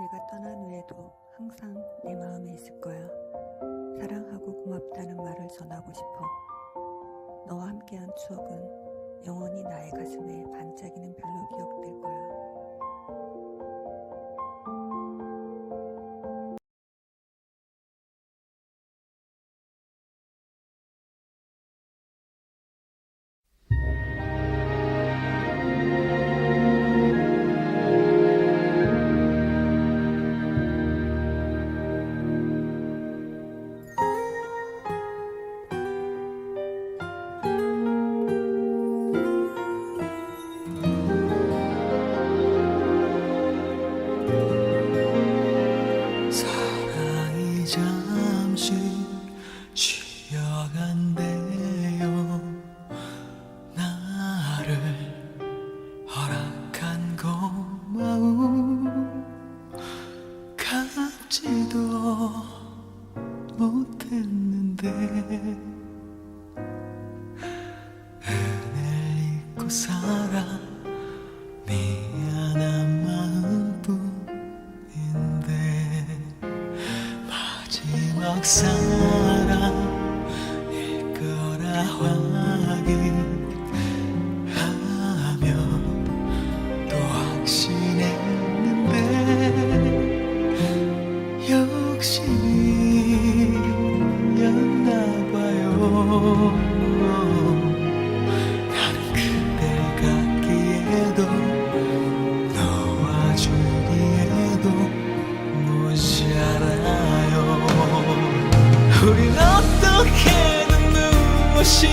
내가 떠난 후에도 항상 내 마음에 있을 거야. 사랑하고 고맙다는 말을 전하고 싶어. 너와 함께한 추억은 영원히 나의 가슴에 반짝이는 별로 기억될 거야. 지도 못했는데 은을 잊고 살아 미안한 마음뿐인데 마지막 사랑일 거라 확인 우린 어떻게든 무엇이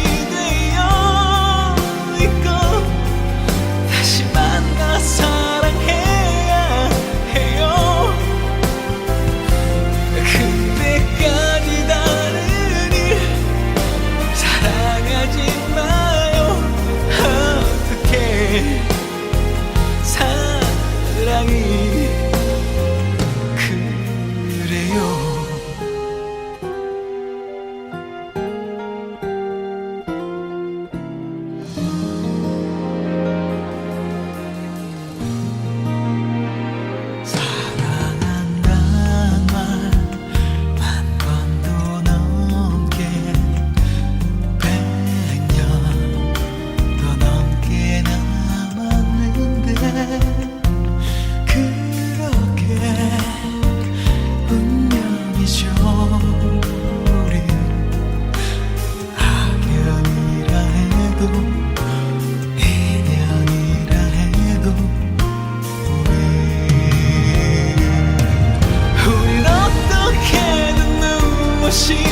무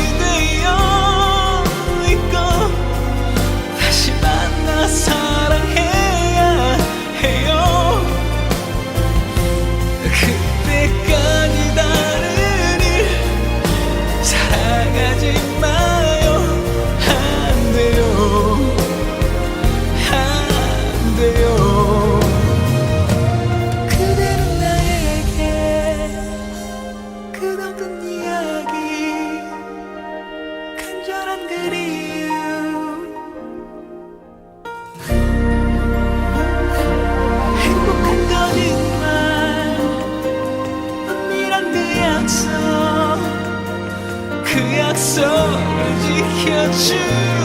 지켜줄